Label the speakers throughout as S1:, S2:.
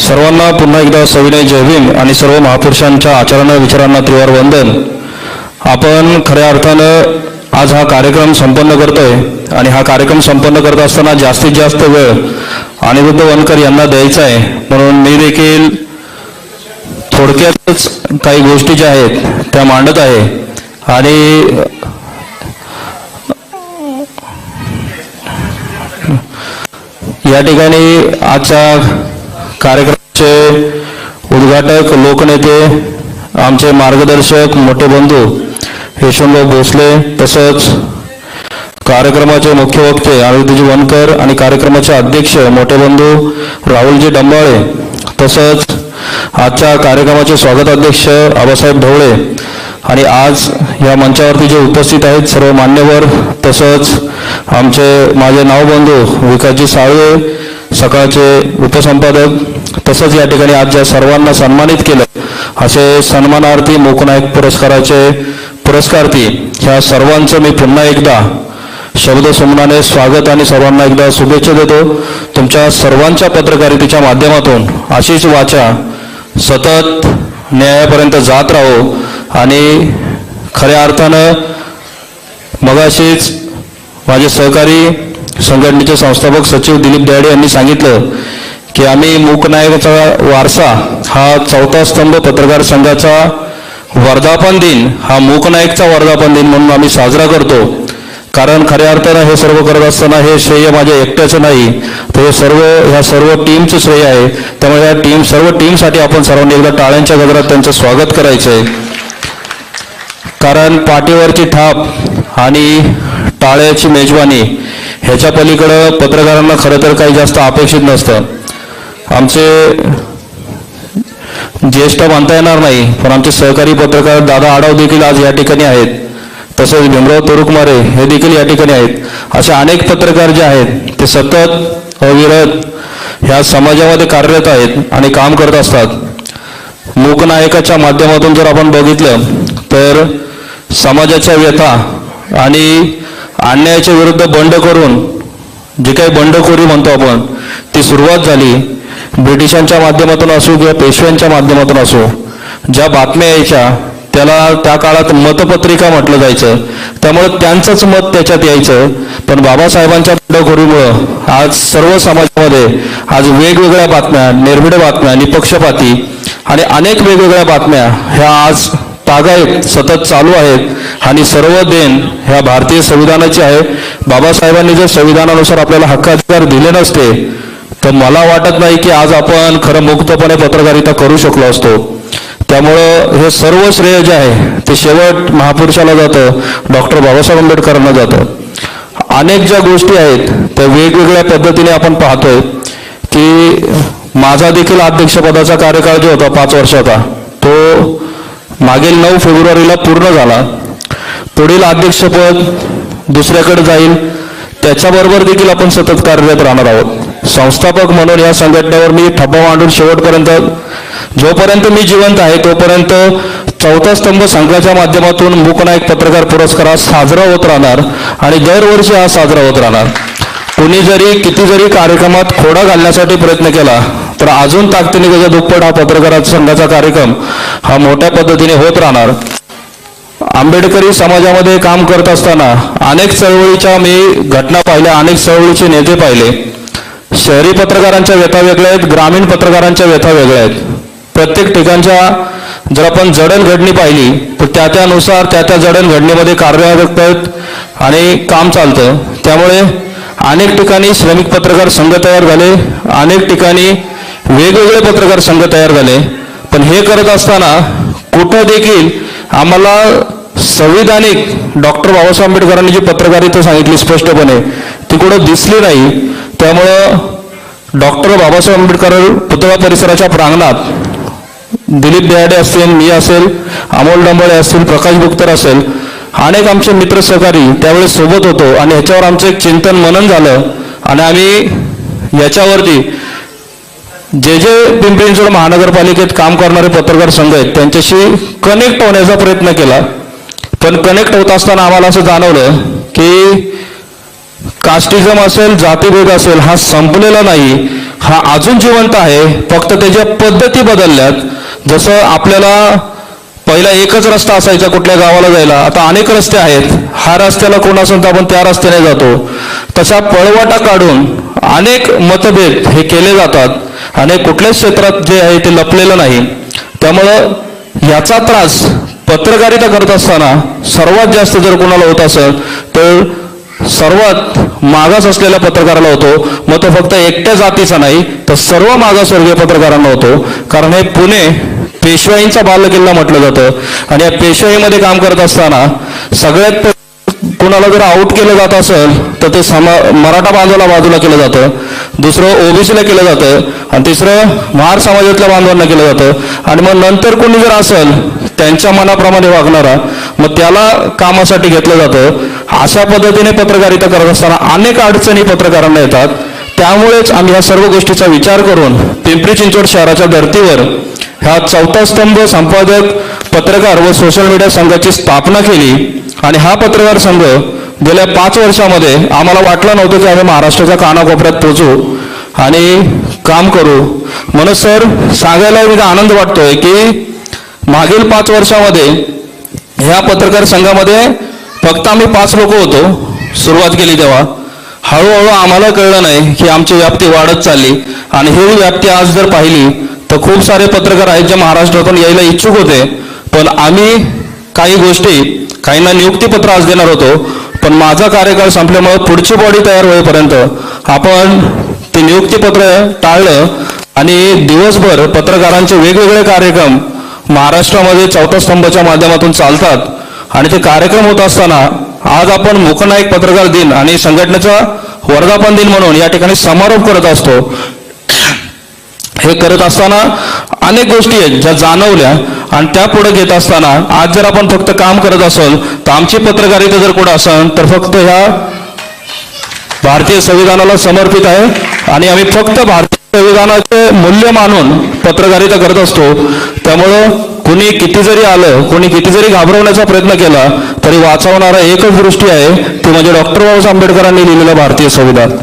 S1: सर्वांना पुन्हा एकदा सविनय जयभीम आणि सर्व महापुरुषांच्या आचरण विचारांना त्रिवार वंदन. आपण खऱ्या अर्थानं आज हा कार्यक्रम संपन्न करतोय आणि हा कार्यक्रम संपन्न करत असताना जास्तीत जास्त वेळ अनिरुद्ध वनकर यांना द्यायचा आहे. म्हणून मी देखील थोडक्यातच काही गोष्टी ज्या आहेत त्या मांडत आहे. आणि या ठिकाणी आजच्या कार्यक्रमाचे उद्घाटक लोकनेते आमचे मार्गदर्शक मोठे बंधू यशवंतराव भोसले तसंच कार्यक्रमाचे मुख्य वक्ते अनिरुद्धजी वनकर आणि कार्यक्रमाचे अध्यक्ष मोठे बंधू राहुलजी डंबाळे तसंच आजच्या कार्यक्रमाचे स्वागताध्यक्ष आबासाहेब ढवळे आणि आज या मंचावरती जे उपस्थित आहेत सर्व मान्यवर तसंच आमचे माझे नावबंधू विकासजी साळवे सकाळचे उपसंपादक तसंच या ठिकाणी आज ज्या सर्वांना सन्मानित केलं असे सन्मानार्थी मोकनायक पुरस्काराचे पुरस्कार्थी ह्या सर्वांचं मी पुन्हा एकदा शब्दसमनाने स्वागत आणि सर्वांना एकदा शुभेच्छा देतो. तुमच्या सर्वांच्या पत्रकारितेच्या माध्यमातून अशीच वाचा सतत न्यायापर्यंत जात राहो आणि खऱ्या अर्थानं मगाशीच माझे सहकारी संघटनेचे संस्थापक सचिव दिलीप दयाडे यांनी सांगितलं की आम्ही मूकनायकाचा वारसा हा चौथा स्तंभ पत्रकार संघाचा वर्धापन दिन हा मूकनायकचा वर्धापन दिन म्हणून आम्ही साजरा करतो. कारण खऱ्या अर्थानं हे सर्व करत असताना हे श्रेय माझ्या एकट्याचं नाही. तर हे सर्व ह्या सर्व टीमचं श्रेय आहे. त्यामुळे या टीम सर्व टीमसाठी आपण सर्वांनी एकदा टाळ्यांच्या गजरात त्यांचं स्वागत करायचं आहे कारण पाठीवरची थाप आणि टाळ्याची मेजवानी ह्याच्या पलीकडं पत्रकारांना खरं तर काही जास्त अपेक्षित नसतं. आमचे ज्येष्ठ मानता येणार नाही पण आमचे सहकारी पत्रकार दादा आडाव देखील आज या ठिकाणी आहेत. तसेच भीमराव तोरुकमारे हे देखील या ठिकाणी आहेत. असे अनेक पत्रकार जे आहेत ते सतत अविरत ह्या समाजामध्ये कार्यरत आहेत आणि काम करत असतात. मूकनायकाच्या माध्यमातून जर आपण बघितलं तर समाजाच्या व्यथा आणि अन्यायाच्या विरुद्ध बंड करून जी काही बंडखोरी म्हणतो आपण ती सुरुवात झाली. ब्रिटिशांच्या माध्यमातून असो किंवा पेशव्यांच्या माध्यमातून असो ज्या बातम्या यायच्या त्याला त्या काळात मतपत्रिका म्हटलं जायचं. त्यामुळे त्यांचंच मत त्याच्यात यायचं. पण बाबासाहेबांच्या बंडखोरीमुळं आज सर्व समाजामध्ये आज वेगवेगळ्या बातम्या निर्भीड बातम्या निपक्षपाती आणि अनेक वेगवेगळ्या बातम्या ह्या आज तागायत सतत चालू आहेत आणि सर्व देण ह्या भारतीय संविधानाची आहे. बाबासाहेबांनी जर संविधानानुसार आपल्याला हक्काधिकार दिले नसते तर मला वाटत नाही की आज आपण खरं मुक्तपणे पत्रकारिता करू शकलो असतो. त्यामुळं हे सर्व श्रेय जे आहे ते शेवट महापुरुषाला जातं डॉक्टर बाबासाहेब आंबेडकरांना जातं. अनेक ज्या गोष्टी आहेत त्या वेगवेगळ्या पद्धतीने आपण पाहतोय की माझा देखील अध्यक्षपदाचा कार्यकाळ जो होता पाच वर्षाचा तो मागील नऊ फेब्रुवारीला पूर्ण झाला. पुढील अध्यक्षपद दुसऱ्याकडे जाईल. त्याच्याबरोबर देखील आपण सतत कार्यरत राहणार आहोत. संस्थापक म्हणून या संघटनेवर मी ठप्पा मांडून शेवटपर्यंत जोपर्यंत मी जिवंत आहे तोपर्यंत चौथा स्तंभ संघाच्या माध्यमातून मूकनायक पत्रकार पुरस्कार हा साजरा होत राहणार आणि दरवर्षी हा साजरा होत राहणार. कुणी जरी किती जरी कार्यक्रमात खोडा घालण्यासाठी प्रयत्न केला तर अजून ताकदीने त्याच्या दुप्पट हा पत्रकार संघाचा कार्यक्रम हा मोठ्या पद्धतीने होत राहणार. आंबेडकरी समाजामध्ये काम करत असताना अनेक चळवळीच्या मी घटना पाहिल्या अनेक चळवळीचे नेते पाहिले. शहरी पत्रकारांच्या व्यथा वेगळ्या आहेत ग्रामीण पत्रकारांच्या व्यथा वेगळ्या आहेत. प्रत्येक ठिकाणच्या जर आपण जडणघडणी पाहिली तर त्या त्यानुसार त्या त्या जडणघडणीमध्ये कार्यरत आहेत आणि काम चालतं. त्यामुळे अनेक ठिकाणी श्रमिक पत्रकार संघ तयार झाले अनेक ठिकाणी वेगवेगळे पत्रकार संघ तयार झाले. पण हे करत असताना कुठं देखील आम्हाला संविधानिक डॉक्टर बाबासाहेब आंबेडकरांनी जी पत्रकारिता सांगितली स्पष्टपणे ती कुठं दिसली नाही. त्यामुळं डॉक्टर बाबासाहेब आंबेडकर पुतळा परिसराच्या प्रांगणात दिलीप देहाडे असेल मी असेल अमोल डंबळे असतील प्रकाश गुप्तर असेल अनेक आमचे मित्र सहकारी त्यावेळेस सोबत होतो. आणि ह्याच्यावर आमचं एक चिंतन मनन झालं. आणि आम्ही याच्यावरती जे जे पिंपरी चिंचवड महानगरपालिकेत काम करणारे पत्रकार संघ आहेत त्यांच्याशी कनेक्ट होण्याचा प्रयत्न केला. पण कनेक्ट होत असताना आम्हाला असं जाणवलं की कास्टिझम असेल जातीभेद असेल हा संपलेला नाही. हा अजून जिवंत आहे. फक्त त्याच्या पद्धती बदलल्यात. जसं आपल्याला पहिला एकच रस्ता असायचा कुठल्या गावाला जायला. आता अनेक रस्ते आहेत. हा रस्त्याला कोण असेल तर आपण त्या रस्त्याने जातो. तसा पळवाटा काढून अनेक मतभेद हे केले जातात. आणि कुठल्याच क्षेत्रात जे आहे ते लपलेलं नाही. त्यामुळं याचा त्रास पत्रकारिता करत असताना सर्वात जास्त जर कोणाला होत असेल तर सर्वात मागास असलेल्या पत्रकाराला होतो. मग तो फक्त एकट्या जातीचा नाही तर सर्व मागासवर्गीय पत्रकारांना होतो. कारण हे पुणे पेशवाईंचा बालकिल्ला म्हटलं जातं. आणि या पेशवाईमध्ये काम करत असताना सगळ्यात कोणाला जर आउट केलं जात असेल तर ते समा मराठा बांधवाला बाजूला केलं जातं. दुसरं ओबीसीला केलं जातं आणि तिसरं महार समाजातल्या बांधवांना केलं जातं. आणि मग नंतर कोणी जर असेल त्यांच्या मनाप्रमाणे वागणारा मग त्याला कामासाठी घेतलं जातं. अशा पद्धतीने पत्रकारिता करत असताना अनेक अडचणी पत्रकारांना येतात. त्यामुळेच आम्ही ह्या सर्व गोष्टीचा विचार करून पिंपरी चिंचवड शहराच्या धर्तीवर ह्या चौथा स्तंभ संपादक पत्रकार व सोशल मीडिया संघाची स्थापना केली. आणि हा पत्रकार संघ गेल्या पाच वर्षामध्ये आम्हाला वाटलं नव्हतं की आम्ही महाराष्ट्राच्या कानाकोपऱ्यात पोचू आणि काम करू. म्हणून सर सांगायला मी आनंद वाटतोय की मागील पाच वर्षामध्ये ह्या पत्रकार संघामध्ये फक्त आम्ही पाच लोक होतो सुरुवात केली तेव्हा. हळूहळू आम्हाला कळलं नाही की आमची व्याप्ती वाढत चालली आणि ही व्याप्ती आज जर पाहिली तर खूप सारे पत्रकार आहेत जे महाराष्ट्रातून यायला इच्छुक होते. पण आम्ही काही गोष्टी काहींना नियुक्तीपत्र आज देणार होतो पण माझा कार्यकाळ संपल्यामुळे पुढची बॉडी तयार होईपर्यंत आपण ते नियुक्तीपत्र टाळलं आणि दिवसभर पत्रकारांचे वेगवेगळे कार्यक्रम महाराष्ट्रामध्ये चौथा स्तंभाच्या माध्यमातून चालतात. आणि ते कार्यक्रम होत असताना आज आपण मुखनायक पत्रकार दिन आणि संघटनेचा वर्धापन दिन म्हणून या ठिकाणी समारोप करत असतो. हे करत असताना अनेक गोष्टी आहेत ज्या जाणवल्या आणि त्या पुढे घेत असताना आज जर आपण फक्त काम करत असाल तर आमची पत्रकारिता जर कुठं असाल तर फक्त ह्या भारतीय संविधानाला समर्पित आहे. आणि आम्ही फक्त भारतीय संविधानाचे मूल्य मानून पत्रकारिता करत असतो. त्यामुळं कुणी किती जरी आलं कोणी किती जरी घाबरवण्याचा प्रयत्न केला तरी वाचवणारा एकच दृष्टी आहे ती म्हणजे डॉक्टर बाबासाहेब आंबेडकरांनी लिहिलेलं भारतीय संविधान.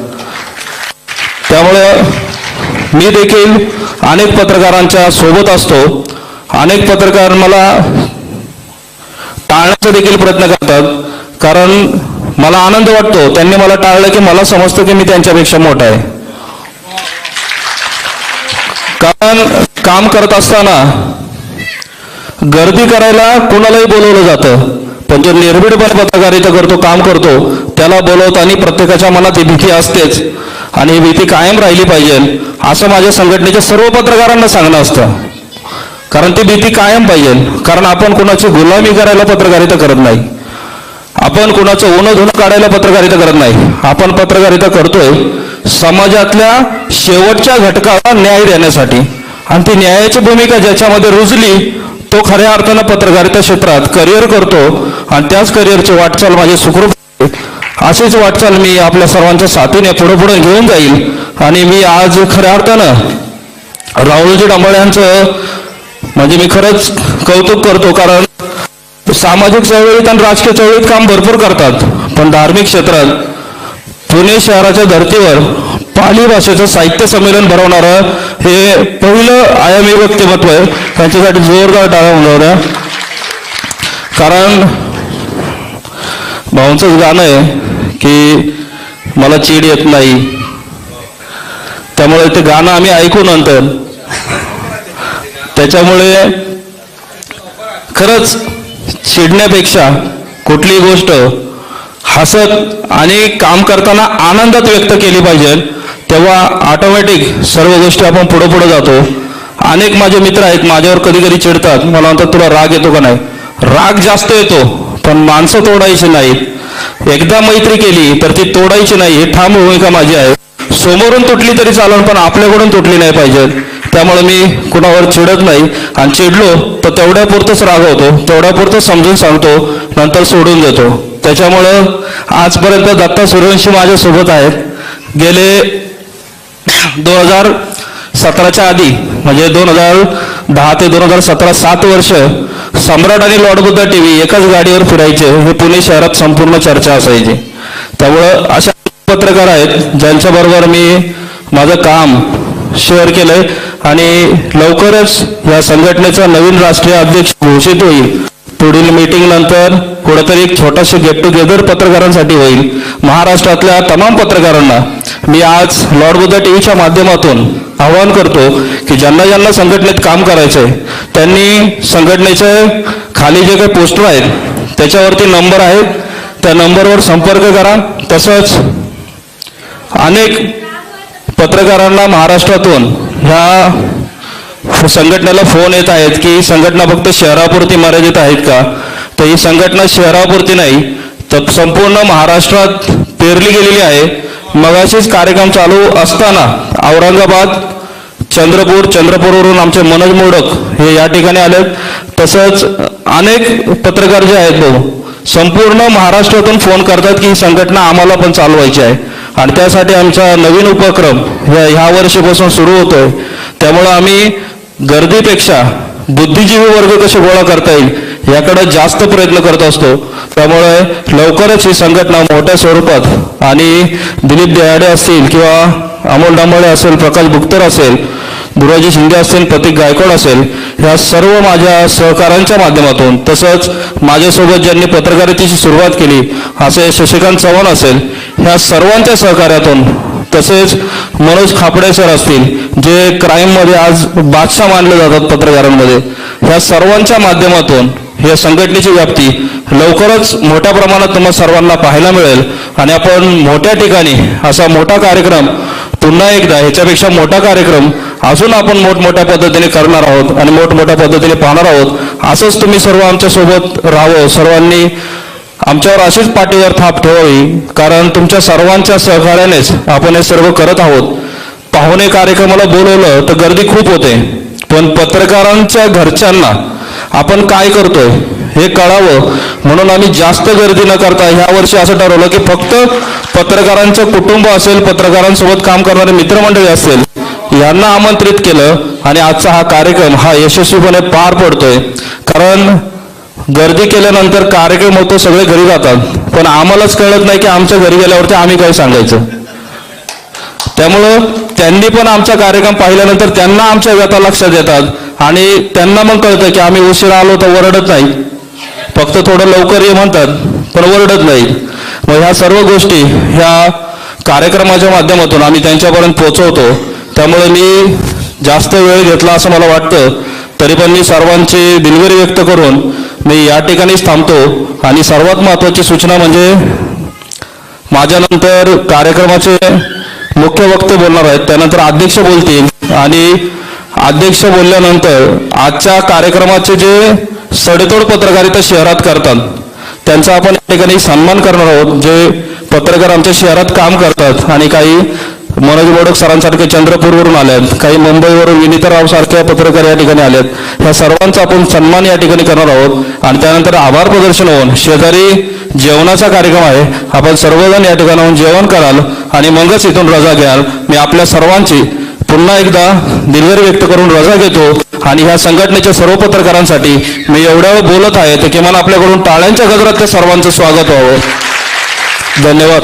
S1: त्यामुळं मी देखील अनेक पत्रकारांच्या सोबत असतो. अनेक पत्रकार मला टाळण्याचा देखील प्रयत्न करतात. कारण मला आनंद वाटतो त्यांनी मला टाळलं की मला समजतं की मी त्यांच्यापेक्षा मोठा आहे. कारण काम करत असताना गर्दी करायला कोणालाही बोलवलं जातं. पण जो निर्भीडपणे पत्रकारिता करतो काम करतो त्याला बोलवताना प्रत्येकाच्या मनात ही भीती असतेच. आणि ही भीती कायम राहिली पाहिजे. असं माझ्या संघटनेच्या सर्व पत्रकारांना सांगणं असतं. कारण ती भीती कायम पाहिजे. कारण आपण कोणाची गुलामी करायला पत्रकारिता करत नाही. आपण कोणाचं उन्ह धुणं काढायला पत्रकारिता करत नाही. आपण पत्रकारिता करतोय समाजातल्या शेवटच्या घटकाला न्याय देण्यासाठी. आणि ती न्यायाची भूमिका ज्याच्यामध्ये रुजली तो खऱ्या अर्थानं पत्रकारिता क्षेत्रात करिअर करतो आणि त्याच करिअरची वाटचाल माझे सुखरूप अशीच वाटचाल मी आपल्या सर्वांच्या साथीने पुढे पुढे घेऊन जाईल. आणि मी आज खऱ्या अर्थानं राहुलजी डांबळे यांचं म्हणजे मी खरंच कौतुक करतो कारण सामाजिक चळवळीत आणि राजकीय चळवळीत काम भरपूर करतात. पण धार्मिक क्षेत्रात पुणे शहराच्या धर्तीवर पाली भाषेचं साहित्य संमेलन भरवणारं हे पहिलं आयामी व्यक्तिमत्व आहे. त्यांच्यासाठी जोरदार टाळा उमलवल्या. कारण भाऊंचंच गाणं आहे की मला चीड येत नाही. त्यामुळे ते गाणं आम्ही ऐकू नंतर. त्याच्यामुळे खरंच चिडण्यापेक्षा कुठलीही गोष्ट हसत आणि काम करताना आनंदात व्यक्त केली पाहिजे. तेव्हा ऑटोमॅटिक सर्व गोष्टी आपण पुढे पुढे जातो. अनेक माझे मित्र आहेत माझ्यावर कधी कधी चिडतात. मला म्हणतात तुला राग येतो का नाही? राग जास्त येतो पण माणसं तोडायची नाहीत. एकदा मैत्री केली तर ती तोडायची नाही. ही ठाम भूमिका माझी आहे. समोरून तुटली तरी चालेल पण आपल्याकडून तुटली नाही पाहिजे. त्यामुळे मी कुणावर चिडत नाही. आणि चिडलो तर तेवढ्यापुरतंच राग रागवतो तेवढ्यापुरतंच समजून सांगतो. नंतर सोडून देतो. त्याच्यामुळं आजपर्यंत दत्ता सूर्यवंशी माझ्यासोबत आहेत. गेले दोन हजार सतराच्या आधी म्हणजे दोन हजार दहा ते दोन हजार सतरा सात वर्ष सम्राट आणि लॉर्डबुद्धा टी व्ही एकाच गाडीवर फिरायचे हे पुणे शहरात संपूर्ण चर्चा असायची. त्यामुळं अशा पत्रकार आहेत ज्यांच्याबरोबर मी माझं काम शेअर केलंय. आणि लवकरच या संघटनेचा नवीन राष्ट्रीय अध्यक्ष घोषित होईल. पुढील मीटिंग नंतर एक छोटासे गेट टुगेदर पत्रकारांसाठी होईल. महाराष्ट्रातल्या तमाम पत्रकारांना मी आज लॉर्ड बुद्धा टीव्हीच्या माध्यमातून आवाहन करतो की ज्यांना ज्यांना संघटनेत काम करायचंय त्यांनी संघटनेचे खाली जे काही पोस्टर आहेत त्याच्यावरती नंबर आहेत. त्या नंबरवर संपर्क करा. तसंच अनेक पत्रकारांना महाराष्ट्रातून ह्या संघटनेला फोन येत आहेत की ही संघटना फक्त शहरापुरती मर्यादित आहेत का? तर ही संघटना शहरापुरती नाही तर संपूर्ण महाराष्ट्रात पेरली गेलेली आहे. मगाशीच कार्यक्रम चालू असताना औरंगाबाद चंद्रपूर चंद्रपूरवरून आमचे मनोज मोडक हे या ठिकाणी आले तसंच अनेक पत्रकार जे आहेत भाऊ संपूर्ण महाराष्ट्रातून फोन करतात की ही संघटना आम्हाला पण चालवायची आहे. आणि त्यासाठी आमचा नवीन उपक्रम ह्या ह्या वर्षीपासून सुरू होतोय. त्यामुळं आम्ही गर्दीपेक्षा बुद्धिजीवी वर्ग कसे गोळा करता येईल याकडे जास्त प्रयत्न करत असतो. त्यामुळे लवकरच ही संघटना मोठ्या स्वरूपात आणि दिलीप देहाडे असतील किंवा अमोल डांबळे असेल प्रकाश बुक्तर असेल दुराजी शिंदे असतील प्रतीक गायकवाड असेल ह्या सर्व माझ्या सहकारांच्या माध्यमातून तसंच माझ्यासोबत ज्यांनी पत्रकारितेची सुरुवात केली असे शशिकांत चव्हाण असेल ह्या सर्वांच्या सहकार्यातून तसेच मनोज खापडे सर असतील जे क्राईममध्ये आज बादशाह मानले जातात पत्रकारांमध्ये ह्या सर्वांच्या माध्यमातून या संघटनेची व्याप्ती लवकरच मोठ्या प्रमाणात तुम्हाला सर्वांना पाहायला मिळेल. आणि आपण मोठ्या ठिकाणी असा मोठा कार्यक्रम पुन्हा एकदा ह्याच्यापेक्षा मोठा कार्यक्रम अजून आपण मोठमोठ्या पद्धतीने करणार आहोत आणि मोठमोठ्या पद्धतीने पाहणार आहोत. असंच तुम्ही सर्व आमच्यासोबत राहावं. सर्वांनी आमच्यावर अशीच पाठीवर थाप ठेवावी कारण तुमच्या सर्वांच्या सहकार्यानेच आपण हे सर्व करत आहोत. पाहुणे कार्यक्रमाला बोलवलं तर गर्दी खूप होते पण पत्रकारांच्या घरच्यांना आपण काय करतोय हे कळावं म्हणून आम्ही जास्त गर्दी न करता ह्या वर्षी असं ठरवलं की फक्त पत्रकारांचं कुटुंब असेल पत्रकारांसोबत काम करणारे मित्रमंडळी असेल यांना आमंत्रित केलं आणि आजचा हा कार्यक्रम हा यशस्वीपणे पार पडतोय. कारण गर्दी केल्यानंतर कार्यक्रम होतो सगळे घरी जातात. पण आम्हालाच कळत नाही की आमच्या घरी गेल्यावरती आम्ही काय सांगायचं. त्यामुळं त्यांनी पण आमचा कार्यक्रम पाहिल्यानंतर त्यांना आमच्या व्यथा लक्षात येतात. आणि त्यांना मग कळतं की आम्ही उशिरा आलो तर ओरडत नाही. फक्त थोडं लवकर ये म्हणतात पण ओरडत नाही. मग ह्या सर्व गोष्टी ह्या कार्यक्रमाच्या माध्यमातून आम्ही त्यांच्यापर्यंत पोहोचवतो. त्यामुळे मी जास्त वेळ घेतला असं मला वाटतं. तरी पण मी सर्वांची दिलगिरी व्यक्त करून मी या ठिकाणीच थांबतो. आणि सर्वात महत्त्वाची सूचना म्हणजे माझ्यानंतर कार्यक्रमाचे मुख्य वक्ते बोलणार आहेत. त्यानंतर अध्यक्ष बोलतील. आणि अध्यक्ष बोलल्यानंतर आजच्या कार्यक्रमाचे जे सडेतोड पत्रकारिता शहरात करतात त्यांचा आपण या ठिकाणी सन्मान करणार आहोत. जे पत्रकार आमच्या शहरात काम करतात आणि काही मनोज मोडक सरांसारखे चंद्रपूरवरून आले आहेत काही मुंबईवरून विनीताराव सारख्या पत्रकार या ठिकाणी आलेत. ह्या सर्वांचा आपण सन्मान या ठिकाणी करणार आहोत. आणि त्यानंतर आभार प्रदर्शन होऊन शेजारी जेवणाचा कार्यक्रम आहे. आपण सर्वजण या ठिकाणाहून जेवण कराल आणि मगच इथून रजा घ्याल. मी आपल्या सर्वांची पुन्हा एकदा दिलगिरी व्यक्त करून रजा घेतो. आणि ह्या संघटनेच्या सर्व पत्रकारांसाठी मी एवढ्या बोलत आहे तर किमान आपल्याकडून टाळ्यांच्या गजरात त्या सर्वांचं स्वागत व्हावं. धन्यवाद.